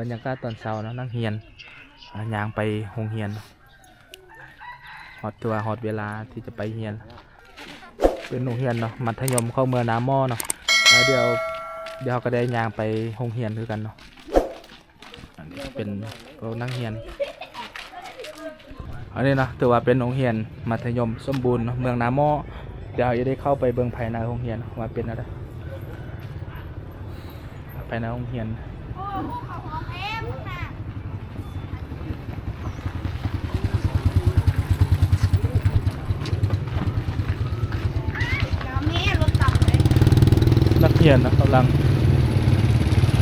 บรรยากาศตอนเช้าเนาะนั่งเฮียนยางไปโรงเรียนเนาะฮอดตัวฮอดเวลาที่จะไปเฮียน เป็นโรงเรียนเนาะมัธยมเข้าเมืองน้ำหม้อเนาะแล้วเดี๋ยวเดี๋ยวก็ได้ยางไปโรงเรียนคือกันเนาะอันนี้เป็นโรงนั่งเรียนอันนี้เนาะถือว่าเป็นโรงเรียนมัธยมสมบูรณ์เมืองน้ำหม้อเดี๋ยวจะได้เข้าไปเบิ่งภายในโรงเรียนว่าเป็นอะไรภายในโรงเรียน เขาหอมเอ็มน่ะเดี๋ยวแม่รถต่ำเลยนักเรียนนะกำลัง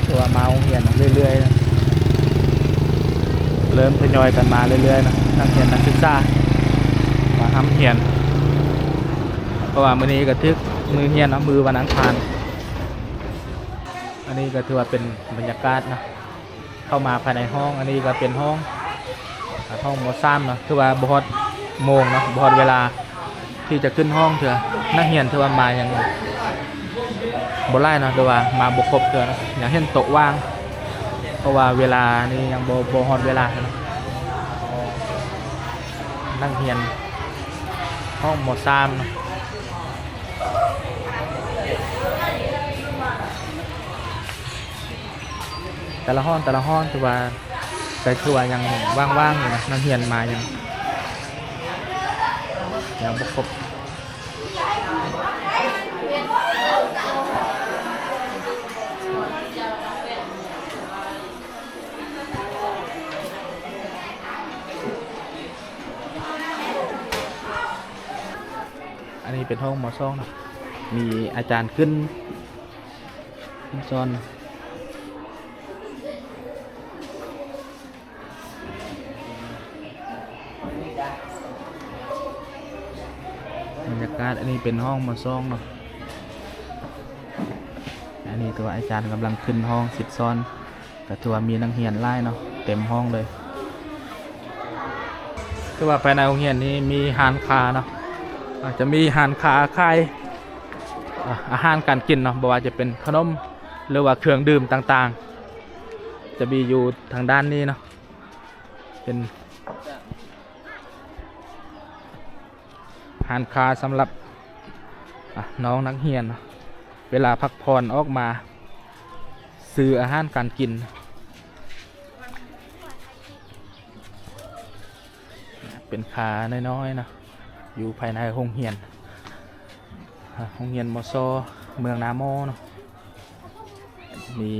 ตัวมาโรงเรียนนะเรื่อยๆนะเริ่มทยอยกันมาเรื่อยๆนะนักเรียนนักศึกษามาทำเรียนเพราะว่ามื้อนี้ก็ทึกมือเรียนนะมือวันอังคาร อันนี้ก็ถือว่าเป็นบรรยากาศนะเข้ามาภายในห้อง อันนี้ก็เป็นห้องห้องโมซ้ำเนาะคือว่าบอดโมงเนาะบอดเวลาที่จะขึ้นห้องเถอะนักเรียนถือว่ามาอย่างบไล่เนาะแต่ว่ามาบ่ครบเทื่อเนะอย่างเช่นโต๊ะว่าง เพราะว่าเวลานี่ยังบบฮอดเวลาเนาะนั่งเรียนห้องโมสามเนาะ แต่ละห้องแต่ละห้องคือว่าแต่คือว่ายังว่างๆอยู่นะนักเรียนมายังยังบ่ครบอันนี้เป็นห้องหมอซองนะมีอาจารย์ขึ้นขึ้นซ้อน บรรยากาศอันนี้เป็นห้องมอซองเนาะอันนี้ตัวอาจารย์กำลังขึ้นห้องสิบซ้อนแต่ตัวมีนักเรียนไล่เนาะเต็มห้องเลย คือว่าภายในโรงเรียนนี้มีหานคาเนาะอาจจะมีหารขาขายอ่อาหารการกินเนาะบ่ว่าจะเป็นขนมหรือว่าเครื่องดื่มต่างๆ จะมีอยู่ทางด้านนี้เนาะเป็นาหารคาสำหรับน้องนักเรียน เวลาพักผ่อนออกมาซื้ออาหารการกิน เป็นขาน้อยๆนะอยู่ภายในโรงเรียนอ่าโรงเรียนมอซอเมืองนาโมเนาะมี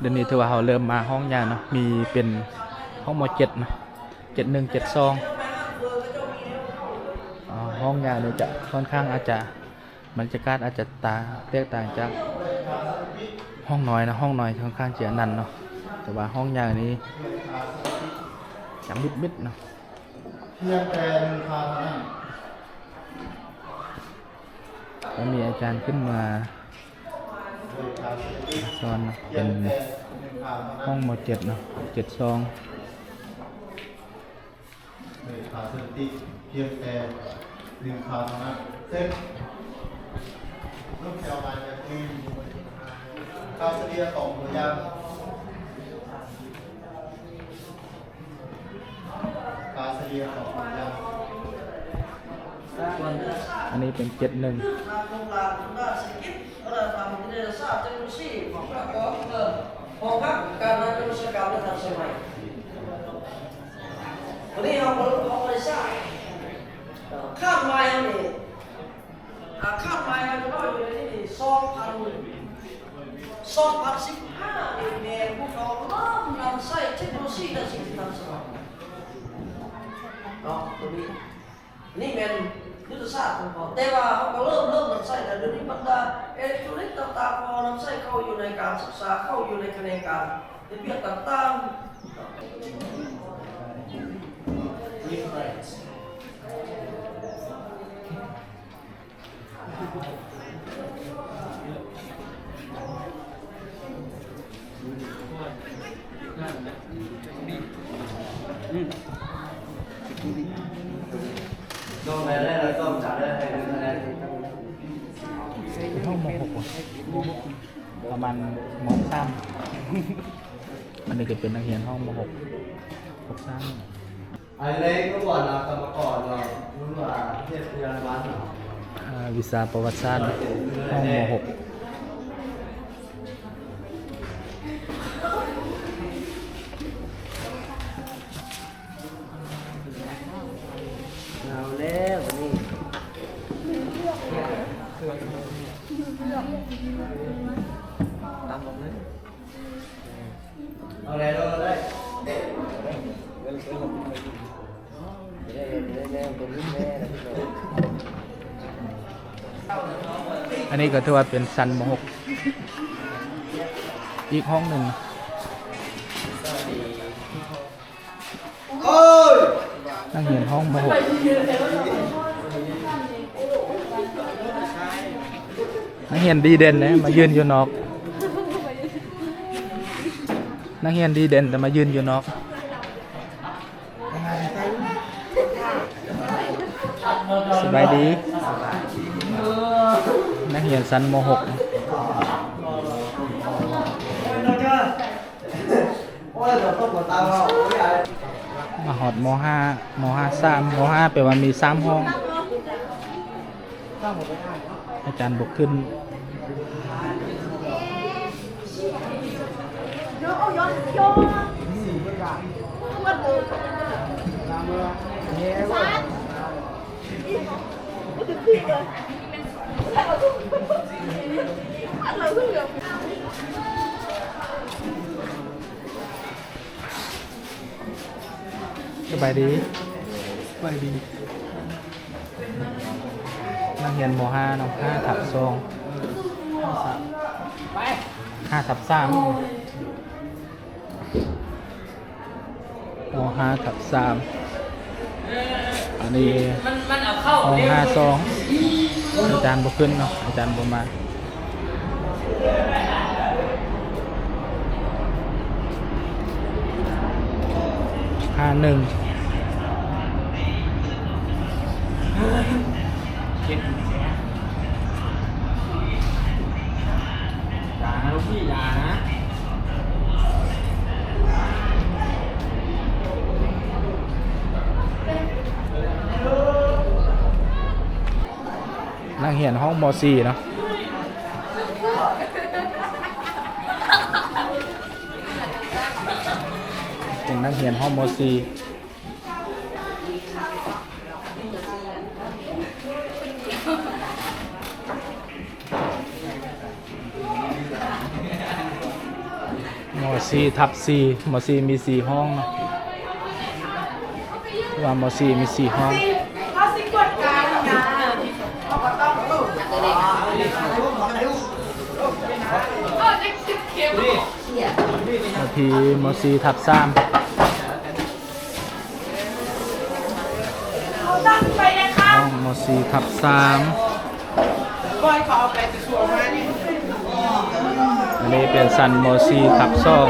เดี๋ยวนี้ถือว่าเราเริ่มมาห้องยาเนาะมีเป็นห้องมเจ็ดนะเจ็ดหนึ่งเจ็ดสองห้องยาเนี่ยจะค่อนข้างอาจจะบรรยากาศอาจจะตาแตกต่างจากห้องน้อยนะห้องน้อยค่อนข้างจะนันเนาะแต่ว่าห้องยานี้ยังมิดมิดเนาะเพียงแต่หนึ่งคาแล้วมีอาจารย์ขึ้นมา สอนเนะเป็นหนึ่งคาเท่านั้นห้องมเจ็ดเนาะเจ็ดซองหนึ่งคาสติเพียงแต่หนึ่งคาเท่านั้นเส้นลูกแถวมาจะมีคาสเดียสองหัวยางคาสเดียสองหัวยางอันนี้เป็นเจ็ดหนึ่ง công làm chúng ta sẽ ít đó là làm cái này là sao cho nó xí hoặc là có ờ, hoặc các cả nó cho nó sẽ cao lên thành xe máy Ở đây học là học là sao khát mai không thì à khát mai không cho nó อยู่ในนี่นี่สองพันสองพันสิบห้านี่แม่พวกเราเริ่มนำใช้เทคโนโลยีในสิ่งที่ทันสมัยเนาะตรงนี้นี่เป็น ยุทธศาสตร์ของเขาแต่ว่าเขาก็เริ่มเริ่มนำใส่แต่เดี๋ยวนี้บรรดาอิเล็กทรอนิกส์ต่างๆพอนำใส่เข้าอยู่ในการศึกษาเข้าอยู่ในคะแนนการเรียนต่างๆ ประมาณมสามอันนี้ก็เป็นนักเรียนห้องมหกหกสามไอ้เล็กเมื่อก่อนเรากรรมกรเรารู้ว่าเทพยาบาลเหรออ่าวิชาประวัติศาสตร์ห้องมหก อันนี้ก็ถือว่าเป็นชั้นมหก อีกห้องหนึ่งนักเรียนห้องมหกนักเรียนดีเด่นนะมายืนอยู่นอก นักเรียนดีเด่นแต่มายืนอยู่นอก ส บายดี นักเรียนชั้นมหกโอ้ยเราต้อดตามาโมหอดมห้ามห้าสามมห้าแปลว่ามีสามห้อง อาจารย์บอกขึ้นส สบายดีสบายดีนักเรียนมห้านาะห้าทับสองห้าทับสามมห้าทับสามอันนี้ สองห้าสองอาจารย์บุขึ้นเนาะอาจารย์บุมาห้าหนึ่ง นักเรียนห้องม .4 เนาะเป็นนักเรียนห้องม .4 ม .4 ทับ4ม .4 มี4ห้องเนาะว่ม .4 มี4ห้อง เขาสิกดการนะเขาก็ต้องลูกเออจะคิดเข็ม นาทีมซีทับสามเขาตั้งไปนะคะห้องมซีทับสามบอยเขาเอาไปจะชัวร์มาเนี่ยอันนี้เป็นสันมซีทับสอง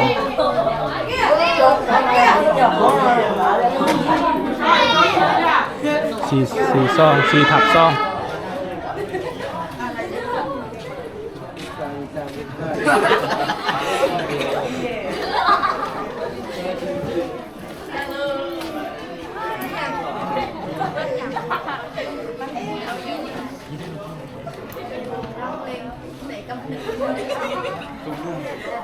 สี่สี่สองสี่ทับสอง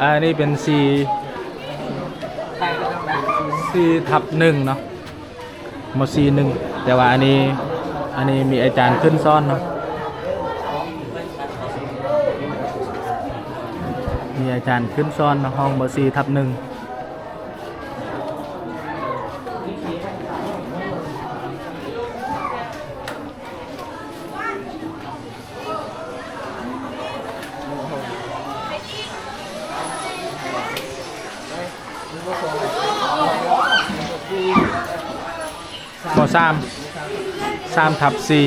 ออันนี้เป็นสี่สี่ทับหนึ่งเนาะมซีหนึ่งแต่ว่าอันนี้อันนี้มีอาจารย์ขึ้นซ่อนเนาะมีอาจารย์ขึ้นซ่อนเนาะห้องมซีทับหนึ่ง มสามสามทับสี่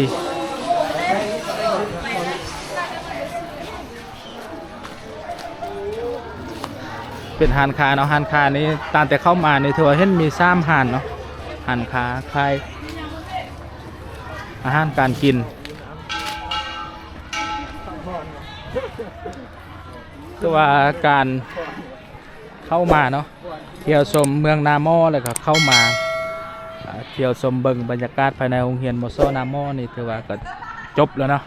เป็นหานคาเนาะหานคานี้ตามแต่เข้ามาในถือว่าเห็นมีซ้ำหานเนาะหานคาคลายอาหารการกินก็ว่าการเข้ามาเนาะ เที่ยวชมเมืองนามอเลยครับเข้ามาเที่ยวชมเบิงบรรยากาศภายในโรงเรียนโมโซนามอนี่ถือว่าก็จบแล้วเนาะ